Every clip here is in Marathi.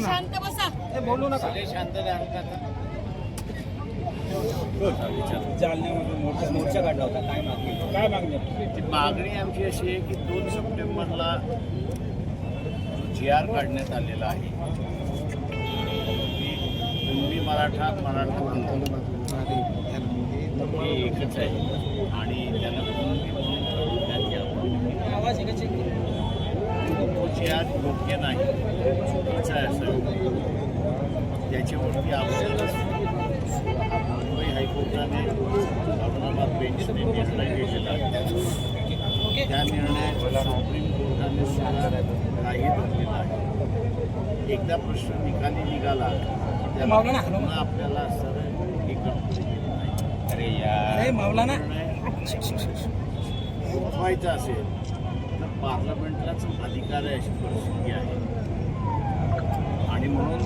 शांत बसा मोर्चा काढला होता काय मागणी काय मागणी ती मागणी आमची अशी आहे की दोन सप्टेंबरला जी आर काढण्यात आलेला आहे कुणबी मराठा मराठा हे एकच आहे. आणि त्याला कुणबी म्हणून ठरवण्यात यावं योग्य नाही. चुकीचं आहे असं. त्याच्यावरती आपल्याला मुंबई हायकोर्टाने औरंगाबाद बेंचने निर्णय घेतला. आहे त्या निर्णय सुप्रीम कोर्टाने सुद्धा नाही धरलेला आहे. एकदा प्रश्न निकाली निघाला पुन्हा आपल्याला नाही. अरे यार. उठवायचा असेल तर पार्लमेंटलाच अधिकार आहे अशी परिस्थिती आहे. आणि म्हणून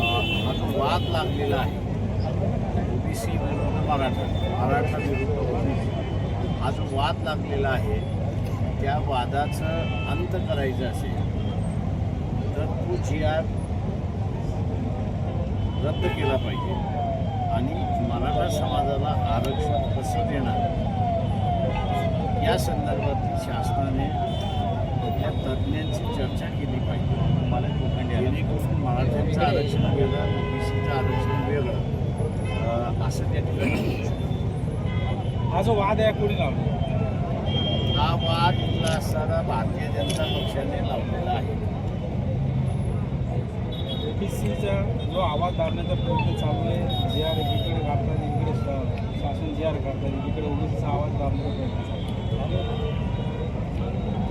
हा जो वाद लागलेला आहे. ओबीसी विरुद्ध मराठा मराठा विरुद्ध ओबीसी. हा जो वाद लागलेला आहे. त्या वादाचं अंत करायचं असेल तर तो जी आर रद्द केला पाहिजे. आणि मराठा समाजाला आरक्षण कसं देणार? या संदर्भात शासनाने या तज्ज्ञांची चर्चा केली पाहिजे. मला जेणेकरून मराठ्यांचं आरक्षण वेगळं ओबीसीचं आरक्षण वेगळं असं त्या ठिकाणी. हा जो वाद आहे कोणी लावला? हा वाद इथला असताना भारतीय जनता पक्षाने लावलेला आहे. ओबीसीचा जो आवाज धारण्याचा प्रयत्न चालू आहे जे आर एकीकडे घालतात इकडे शासन जे आर काढतात एकीकडे ओबीसीचा आवाज दाबण्याचा प्रयत्न चालू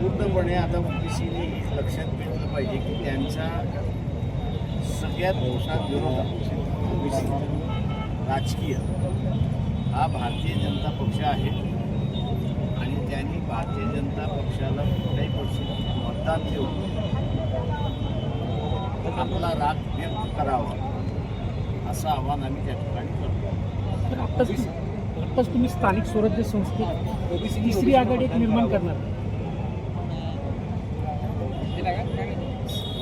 पूर्णपणे आता ओबीसीने लक्षात घेतलं पाहिजे की त्यांचा सगळ्यात मोठा विरोध ओबीसी राजकीय. हा भारतीय जनता पक्ष आहे आणि त्यांनी भारतीय जनता पक्षाला कुठल्याही पक्ष मतदान देऊन आपला राग व्यक्त करावा. असं आव्हान आम्ही त्या ठिकाणी करतो. आत्ताच आत्ताच तुम्ही स्थानिक स्वराज्य संस्थेत ओबीसी तिसरी आघाडी एक निर्माण करणार.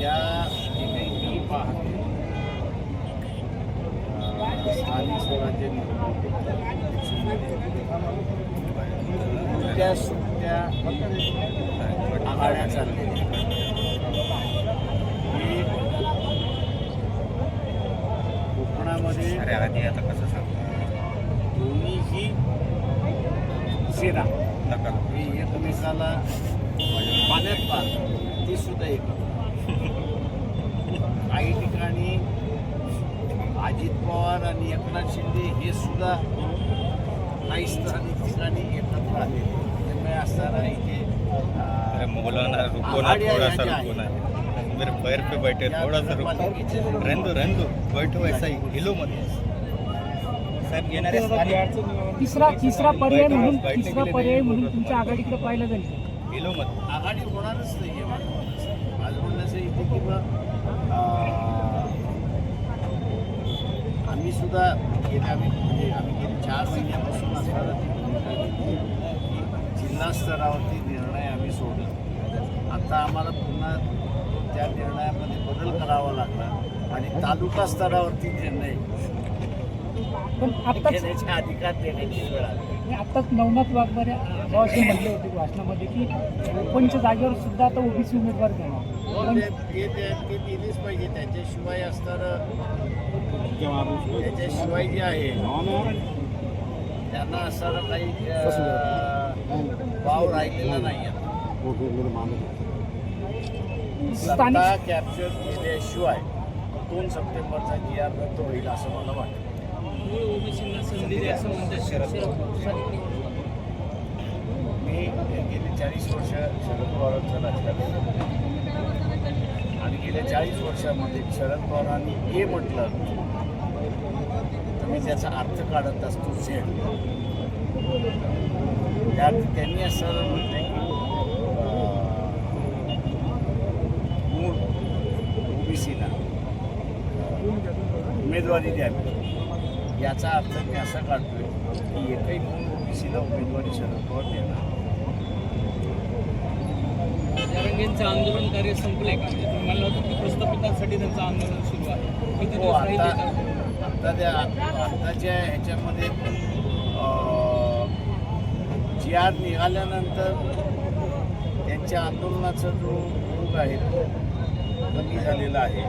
या जे काही मी पाहते. अं, स्थानिक स्वराज्य त्या सुट्ट्या आघाड्या चाललेल्या ही अरे आधी आता कसं सांगतो दोन्हीही सेना हे एकमेकाला पाण्यात पाहत. ते सुद्धा एकत्र काही ठिकाणी अजित पवार आणि एकनाथ शिंदे हे सुद्धा काही स्थानिक ठिकाणी एकत्र आले त्यामुळे असताना इथे मौलाना मेरे पैर पे बैठे थोड़ा सा रुको। नगरपालिकेचे जे रहने दो रहने दो बैठो ऐसा ही हिलो मत। साहेब येणारे. तिसरा तिसरा पर्याय म्हणून तिसरा पर्याय. म्हणून तुमच्या आघाडीकडे पाहिलं जाईल. हिलो मत। आघाडी होणारच नाही आहे माझं माझं म्हणणं असं इथे की आम्ही सुद्धा गेल्या आम्ही म्हणजे आम्ही गेले चार महिन्यापासून असताना ती भूमिका घेतली की जिल्हा स्तरावरती निर्णय आम्ही सोडला. आता आम्हाला पुन्हा त्या निर्णयामध्ये बदल करावा लागला आणि तालुका स्तरावरती निर्णय पण आत्ताच घेण्याचे अधिकार देण्याची वेळ आली. आत्ताच नवनाथ वाघमारे असे म्हटले होते भाषणामध्ये की ओपनच्या जागेवर सुद्धा आता ओबीसी उमेदवार घेणार पण ते ते- दिलीच पाहिजे. त्याच्याशिवाय असणारं त्याच्याशिवाय जे आहे त्यांना असणारं काही वाव राहिलेला नाही आता. स्थानिक सत्ता कॅप्चर केल्याशिवाय दोन सप्टेंबरचा जी आर रद्द होईल असं मला वाटतं. मी गेले चाळीस वर्ष शरद पवारांचं राजकारण आणि गेल्या चाळीस वर्षामध्ये शरद पवारांनी ए म्हटलं तर मी त्याचा अर्थ काढत असतो झेड त्यात त्यांनी असं म्हटलं की अं, मूळ ओबीसीला उमेदवारी द्यावी. याचा अर्थ मी असा काढतोय की एकही कोण ओबीसीला उमेदवारी शरद पवार देणार जरांगेंचं आंदोलन कार्य संपलंय का? म्हणजे तुम्ही म्हणलं होतं की प्रस्थापितांसाठी त्यांचं आंदोलन सुरू आहे. किती हो दिवस राहील आता? आता त्या आताच्या ह्याच्यामध्ये जी आर निघाल्यानंतर त्यांच्या आंदोलनाचा जो ओघ आहे तो कमी झालेला आहे.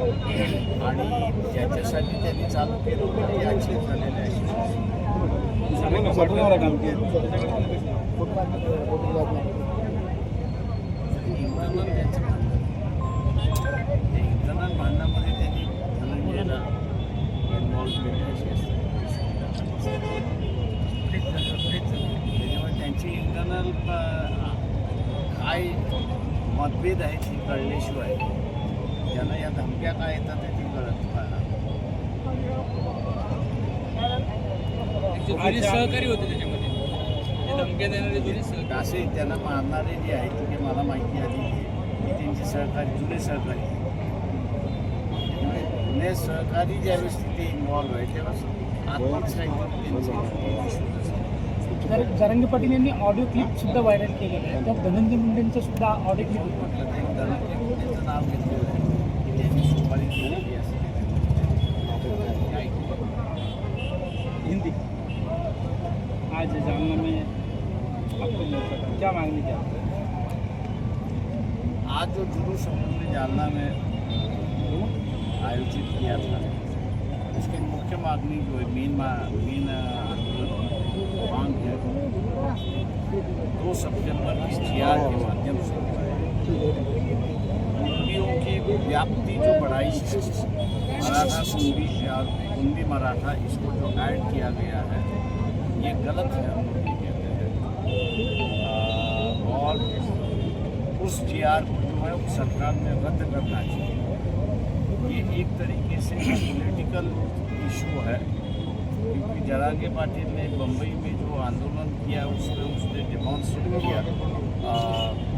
आणि ज्याच्यासाठी त्यांनी चालू केलं होतं ते अचीव झालेलं आहे. काय मतभेद आहेत ती कळल्याशिवाय त्यांना या धमक्या काय येतात ते ती कळत कळणार त्यांचे जुने सहकारी होते त्याच्यामध्ये. धमक्या देणारे जुने सहकारी. असे त्यांना मारणारे जे आहेत ते मला माहिती आली आहे की त्यांचे सहकारी जुने सहकारी. जुने सहकारी ज्यावेळेस तिथे इन्व्हॉल्व आहे त्यांचे issues असतात. जर जरांगे पाटील यांनी ऑडिओ क्लिप सुद्धा व्हायरल केलेलं आहे. तर धनंजय मुंडेंचं सुद्धा ऑडिओ क्लिप म्हटलं ते धनंजय मुंडेचं नाव घेतलेलं आहे. हिंदी। आज जालना में आपको क्या मांगनी क्या आज जो जुलूस हम लोग ने जालना में आयोजित किया था। उसकी मुख्य मांगनी जो है मेन मेन मांग है। दो की जी के माध्यम से। कुंबियों की व्याप्ति जो बढ़ाई मराठा कुंबी और कुंबी मराठा, इसको जो ऐड किया गया है, ये गलत है, हम लोग कहते हैं। और उस जी आर को जो है वो सरकार ने रद्द करना चाहिए ये एक तरीके से पॉलिटिकल इशू है, क्योंकि जरांगे पाटिल ने बम्बई में जो आंदोलन किया, उसमें उसने डिमॉन्स्ट्रेट किया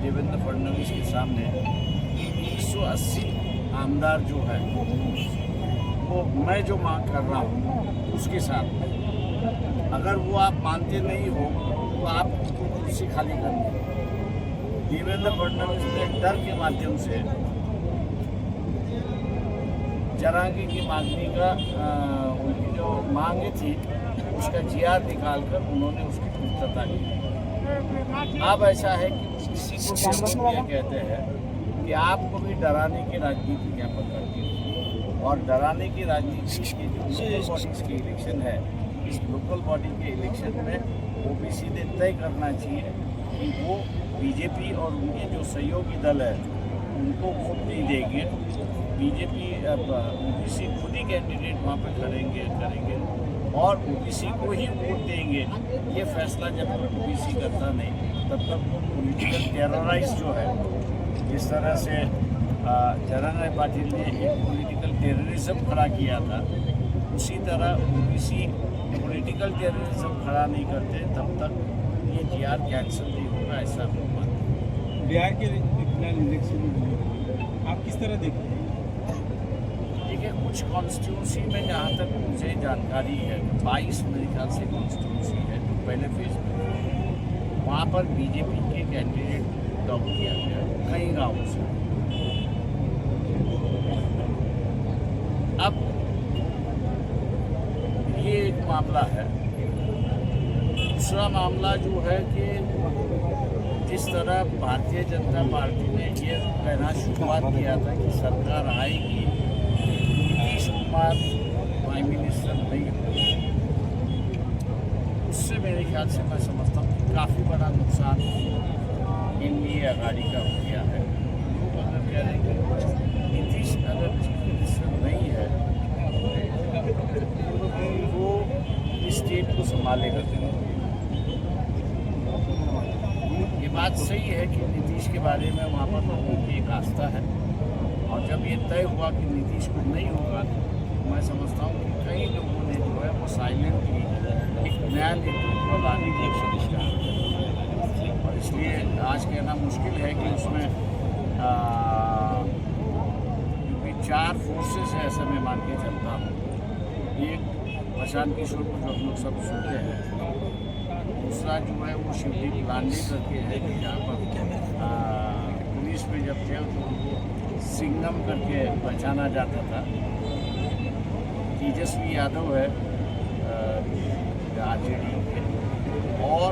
देवेंद्र फडणवीस के सामने। 180 आमदार जो है, वो मैं जो मांग कर रहा हूँ, उसके साथ अगर वो आप मानते नहीं हो तो आप उसको कुर्सी खाली कर दें। देवेंद्र फडणवीस ने डर के माध्यम से जरांगी की मांगनी का उनकी जो मांगे थी, उसका जी आर निकाल कर उन्होंने उसकी पूर्तता की। अब ऐसा है कि किसी को कहते हैं कि आपको भी डराने की राजनीति पर करती है। और डराने की राजनीति के जो लोकल बॉडीज के इलेक्शन है, इस लोकल बॉडी के इलेक्शन में ओबीसी ने तय करना चाहिए कि वो बीजेपी और उनके जो सहयोगी दल है, उनको वोट नहीं देंगे। बीजेपी ओबीसी खुद ही कैंडिडेट वहाँ पर खड़ेंगे करेंगे। और ओबीसी को ही वोट देंगे। ये फैसला जब तक ओबीसी करता नहीं, तब तक वो पोलिटिकल टेरराइज जो है जिस तरह से जरानाय पाटिल ने एक पॉलिटिकल टेररिज्म खड़ा किया था उसी तरह ओबीसी पॉलिटिकल टेररिज्म खड़ा नहीं करते तब तक ये जी आर कैंसिल नहीं होगा ऐसा बिहार के फ़िलहाल इलेक्शन आप किस तरह देखते हैं? देखिए कुछ कॉन्स्टिट्यूंसी में जहाँ तक मुझे जानकारी है बाईस मेरे ख्याल से कॉन्स्टिट्यूंसी है जो पहले फ़ेज़ में वहाँ पर बीजेपी के कैंडिडेट डॉप किया गया कई गाँवों से। अब ये एक मामला है। दूसरा मामला जो है कि जिस तरह भारतीय जनता पार्टी ने ये कहना शुरुआत किया था कि सरकार आएगी, नीतीश कुमार, प्राइम मिनिस्टर नहीं उससे मेरे ख्याल से मैं समझता हूँ कि काफ़ी बड़ा नुकसान एनडीए आघाड़ी का हो गया है कह कि नीतीश अगर नहीं है तो वो स्टेट को संभालेगा ये बात सही है कि नीतीश के बारे में वहाँ पर लोगों की एक आस्था है, और जब ये तय हुआ कि नीतीश को नहीं होगा तो मैं समझता हूँ कि कई लोगों ने जो है वो साइलेंटली एक नया नेतृत्व लाने की कोशिश की। और इसलिए आज कहना मुश्किल है कि उसमें क्योंकि चार फोर्सेस है ऐसा मैं मान के चलता हूँ। एक प्रशांत किशोर को जो हम लोग सब सुनते हैं। दूसरा जो है वो शिवदीप लांडे करके है कि जहाँ पर पुलिस में जब थे तो उनको सिंगम करके पहचाना जाता था। तेजस्वी यादव है आर जे डी और